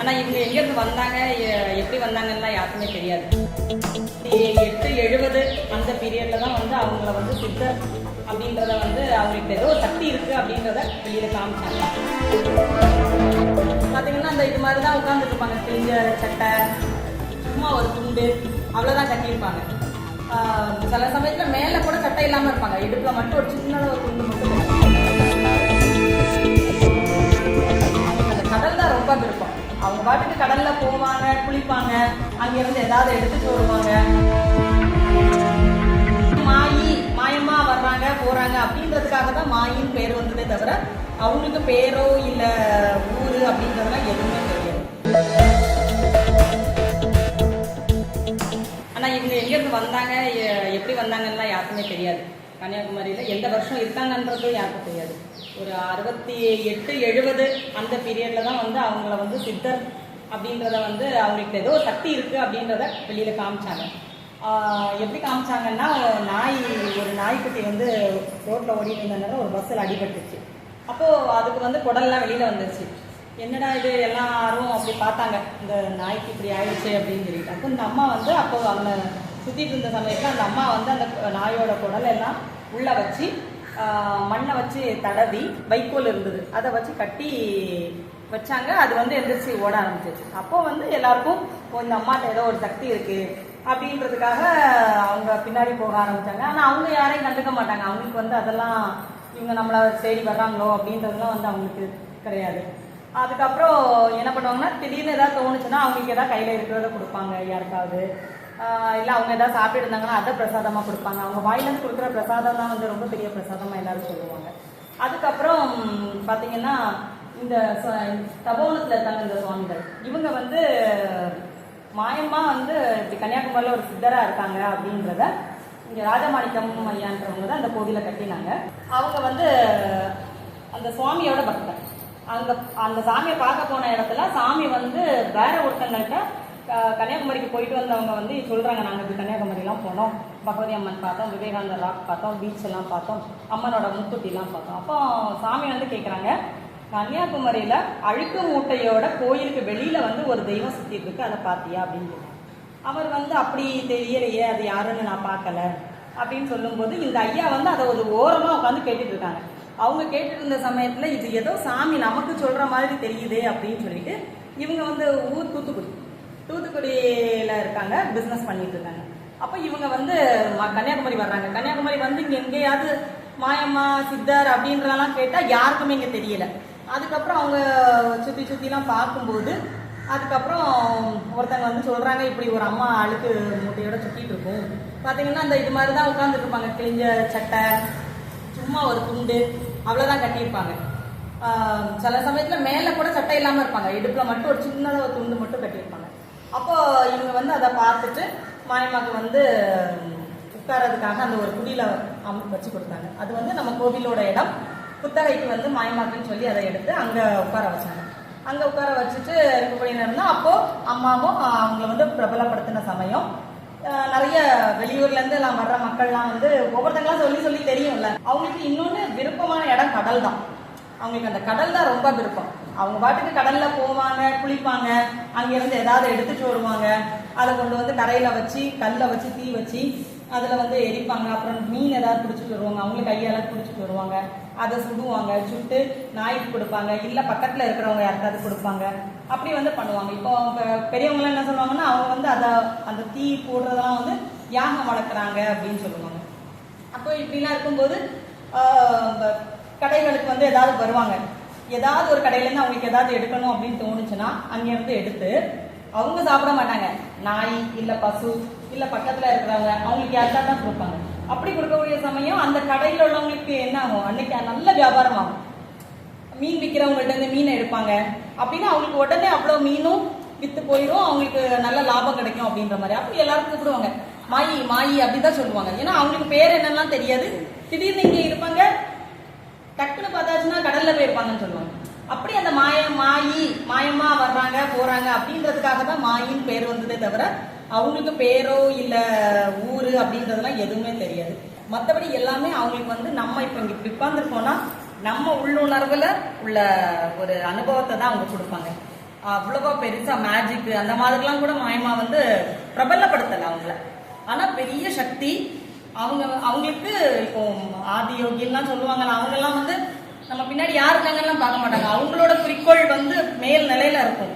ஆனால் இவங்க எங்கேருந்து வந்தாங்க எப்படி வந்தாங்கன்னா யாருக்குமே தெரியாது. எட்டு எழுபது அந்த பீரியடில் தான் வந்து அவங்கள வந்து சித்தர் அப்படின்றத வந்து அவங்களுக்கு ஏதோ சக்தி இருக்குது அப்படின்றத வெளியில் காமிச்சாங்க. பார்த்தீங்கன்னா அந்த இது மாதிரி தான் உட்காந்துருப்பாங்க கிழிஞ்ச சட்டை சும்மா ஒரு துண்டு அவ்வளோதான் கட்டியிருப்பாங்க. சில சமயத்தில் மேலே கூட சட்டை இல்லாமல் இருப்பாங்க. இடுப்பில் மட்டும் ஒரு சின்னதாக ஒரு துண்டு மட்டும் போவாங்க குளிப்பாங்க அங்கிருந்து ஏதாவது எடுத்துட்டு வருவாங்க. மாயி மாயமா வர்றாங்க போறாங்க அப்படின்றதுக்காக தான் மாயின்னு பேர் வந்ததே தவிர அவங்களுக்கு பேரோ இல்ல ஊரு அப்படின்றதெல்லாம் எதுவுமே தெரியாது. ஆனா இவங்க எங்க இருந்து வந்தாங்க எப்படி வந்தாங்கன்னா யாருக்குமே தெரியாது. கன்னியாகுமரியில எந்த வருஷம் இருக்காங்கன்றதும் யாருக்கும் தெரியாது. ஒரு அறுபத்தி எட்டு எழுபது அந்த பீரியட்ல தான் வந்து அவங்கள வந்து சித்தர் அப்படின்றத வந்து அவங்களுக்கு ஏதோ சக்தி இருக்குது அப்படின்றத வெளியில் காமிச்சாங்க. எப்படி காமிச்சாங்கன்னா நாய் ஒரு நாய்க்குட்டி வந்து ரோட்டில் ஓடிட்டு இருந்தனால ஒரு பஸ்ஸில் அடிபட்டுச்சு. அப்போது அதுக்கு வந்து குடல்லாம் வெளியில் வந்துச்சு என்னடா இது எல்லாரும் அப்படி பார்த்தாங்க. இந்த நாய்க்கு இப்படி ஆயிடுச்சு அப்படின்னு சொல்லிட்டு. அப்போ இந்த அம்மா வந்து அப்போ அந்த சுற்றிட்டு இருந்த சமயத்தில் அந்த அம்மா வந்து அந்த நாயோட குடல் எல்லாம் உள்ளே வச்சு மண்ணை வச்சு தடவி வைக்கோல் இருந்தது. அதை வச்சு கட்டி வச்சாங்க. அது வந்து எந்திரிச்சு ஓட ஆரம்பிச்சிச்சு அப்போ வந்து எல்லாருக்கும் இந்த அம்மாட்ட ஏதோ ஒரு சக்தி இருக்கு. அப்படின்றதுக்காக அவங்க பின்னாடி போக ஆரம்பிச்சாங்க. ஆனால் அவங்க யாரையும் கண்டுக்க மாட்டாங்க. அவங்களுக்கு வந்து அதெல்லாம் இவங்க நம்மளை தேடி வர்றாங்களோ? அப்படின்றதுலாம் வந்து அவங்களுக்கு கிடையாது. அதுக்கப்புறம் என்ன பண்ணுவாங்கன்னா திடீர்னு ஏதாவது தோணுச்சுன்னா அவங்களுக்கு ஏதாவது கையில் இருக்கிறத கொடுப்பாங்க யாருக்காவது. இல்லை அவங்க ஏதாவது சாப்பிட்டு இருந்தாங்கன்னா அதை பிரசாதமாக கொடுப்பாங்க. அவங்க வாயிலேருந்து கொடுக்குற பிரசாதம் தான் வந்து ரொம்ப பெரிய பிரசாதமாக எல்லாரும் சொல்லுவாங்க. அதுக்கப்புறம் பார்த்தீங்கன்னா இந்த தபோவனத்தில் இருக்காங்க இந்த சுவாமிகள். இவங்க வந்து மாயமா வந்து இப்படி கன்னியாகுமரியில் ஒரு சித்தராக இருக்காங்க அப்படின்றத இங்கே ராஜமாணிக்கம் ஐயான்றவங்க தான் அந்த கோவிலை கட்டினாங்க. அவங்க வந்து அந்த சுவாமியோட பக்தர். அங்க அந்த சாமியை பார்க்க போன இடத்துல சாமி வந்து வேற ஒருத்தங்கள்ட்ட கன்னியாகுமரிக்கு போயிட்டு வந்தவங்க வந்து சொல்றாங்க நாங்க இப்படி கன்னியாகுமரிலாம் போனோம். பகவதி அம்மன் பார்த்தோம் விவேகானந்தர் ராக் பார்த்தோம் பீச் எல்லாம் பார்த்தோம் அம்மனோட முத்துட்டிலாம் பார்த்தோம். அப்போ சாமி வந்து கேட்குறாங்க கன்னியாகுமரியில அழுக்கு மூட்டையோட கோயிலுக்கு வெளியில வந்து ஒரு தெய்வம் சுத்திட்டு இருக்கு. அதை பார்த்தியா அப்படின்னு அவர் வந்து அப்படி தெரியலையே அது யாருன்னு நான் பார்க்கல. அப்படின்னு சொல்லும்போது இந்த ஐயா வந்து அதை ஒரு ஓரமா உட்காந்து கேட்டுட்டு இருக்காங்க. அவங்க கேட்டுட்டு இருந்த சமயத்துல இது ஏதோ சாமி நமக்கு சொல்ற மாதிரி தெரியுதே அப்படின்னு சொல்லிட்டு இவங்க வந்து ஊர் தூத்துக்குடி தூத்துக்குடியில இருக்காங்க பிசினஸ் பண்ணிட்டு இருக்காங்க. அப்போ இவங்க வந்து கன்னியாகுமரி வர்றாங்க. கன்னியாகுமரி வந்து இங்க எங்கேயாவது மாயம்மா சித்தர் அப்படின்றதெல்லாம் கேட்டா யாருக்குமே இங்க தெரியல. அதுக்கப்புறம் அவங்க சுற்றி சுற்றிலாம் பார்க்கும்போது அதுக்கப்புறம் ஒருத்தங்க வந்து சொல்கிறாங்க இப்படி ஒரு அம்மா அழுக்கு மூட்டையோட சுற்றிட்டு இருக்கும். பார்த்தீங்கன்னா அந்த இது மாதிரி தான் உட்காந்துருப்பாங்க கிழிஞ்ச சட்டை சும்மா ஒரு துண்டு அவ்வளோதான் கட்டியிருப்பாங்க. சில சமயத்தில் மேலே கூட சட்டை இல்லாமல் இருப்பாங்க. இடுப்பில் மட்டும் ஒரு சின்னதாக ஒரு துண்டு மட்டும் கட்டியிருப்பாங்க. அப்போ இவங்க வந்து அதை பார்த்துட்டு மாயமாக்கு வந்து உட்காரதுக்காக அந்த ஒரு குடியில அம வச்சு கொடுத்தாங்க. அது வந்து நம்ம கோவிலோட இடம். குத்தகைக்கு வந்து மாயமாக்குன்னு சொல்லி அதை எடுத்து அங்கே உட்கார வச்சாங்க. அங்கே உட்கார வச்சுட்டு இருக்கக்கூடிய நேரம் அம்மாவும் அவங்கள வந்து பிரபலப்படுத்தின சமயம். நிறைய வெளியூர்லேருந்து எல்லாம் வர்ற மக்கள்லாம் வந்து ஒவ்வொருத்தங்களாம் சொல்லி சொல்லி தெரியும்ல. அவங்களுக்கு இன்னொன்று விருப்பமான இடம் கடல் தான். அவங்களுக்கு அந்த கடல் தான் ரொம்ப விருப்பம். அவங்க பாட்டுக்கு கடலில் போவாங்க குளிப்பாங்க அங்கேருந்து ஏதாவது எடுத்துட்டு வருவாங்க. அதை கொண்டு வந்து கரையில் வச்சு கல்லில் வச்சு தீ வச்சு அதில் வந்து எரிப்பாங்க. அப்புறம் மீன் ஏதாவது பிடிச்சிட்டு வருவாங்க. அவங்களுக்கு கையால் பிடிச்சிட்டு வருவாங்க. அதை சுடுவாங்க சுட்டு நாய்க்கு கொடுப்பாங்க இல்ல பக்கத்துல இருக்கிறவங்க யாருக்காவது கொடுப்பாங்க. அப்படி வந்து பண்ணுவாங்க. இப்போ அவங்க பெரியவங்க என்ன சொல்லுவாங்கன்னா அவங்க வந்து அதை அந்த தீ போடுறதெல்லாம் வந்து யாகம் வளர்க்குறாங்க அப்படின்னு சொல்லுவாங்க. அப்போ இப்படிலாம் இருக்கும்போது கடைகளுக்கு வந்து ஏதாவது வருவாங்க. ஏதாவது ஒரு கடையிலேருந்து அவங்களுக்கு ஏதாவது எடுக்கணும் அப்படின்னு தோணுச்சுன்னா அங்கேருந்து எடுத்து அவங்க சாப்பிட மாட்டாங்க. நாய் இல்லை பசு இல்லை பக்கத்தில் இருக்கிறவங்க அவங்களுக்கு யாருக்காக தான் கொடுப்பாங்க. அப்படி கொடுக்கக்கூடிய சமயம் அந்த கடையில் உள்ளவங்களுக்கு என்ன ஆகும்? அன்னைக்கு நல்ல வியாபாரம் ஆகும் மீன் விற்கிறவங்கள்ட்ட இருந்து மீனை எடுப்பாங்க. அப்படின்னா அவங்களுக்கு உடனே அவ்வளோ மீனும் வித்து போயிடும் அவங்களுக்கு நல்ல லாபம் கிடைக்கும் அப்படின்ற மாதிரி. அப்படி எல்லாரும் கூப்பிடுவாங்க. மாயி மாயி அப்படிதான் சொல்லுவாங்க. ஏன்னா அவங்களுக்கு பேர் என்னெல்லாம் தெரியாது. திடீர்னு இங்கே இருப்பாங்க. டக்குன்னு பார்த்தாச்சுன்னா கடல்ல போயிருப்பாங்கன்னு சொல்லுவாங்க. அப்படி அந்த மாய மாயி மாயமா வர்றாங்க போறாங்க அப்படின்றதுக்காக தான் மாயின்னு பேர் வந்ததே தவிர அவங்களுக்கு பேரோ இல்ல ஊரு அப்படின்றதெல்லாம் எதுவுமே தெரியாது. மற்றபடி எல்லாமே அவங்களுக்கு வந்து நம்ம இப்போ இங்க இப்படி உட்காந்துருக்கோம்னா நம்ம உள்ளுணர்வுல உள்ள ஒரு அனுபவத்தை தான் அவங்க கொடுப்பாங்க. அவ்வளவா பெருசா மேஜிக் அந்த மாதிரிலாம் கூட மாயமா வந்து பிரபலப்படுத்தல அவங்கள. ஆனா பெரிய சக்தி அவங்க அவங்களுக்கு இப்போ ஆதி யோகின்லாம் சொல்லுவாங்கல்ல அவங்க எல்லாம் வந்து நம்ம பின்னாடி யார் இருக்காங்கலாம் பார்க்க மாட்டாங்க. அவங்களோட குறிக்கோள் வந்து மேல் நிலையில இருக்கும்.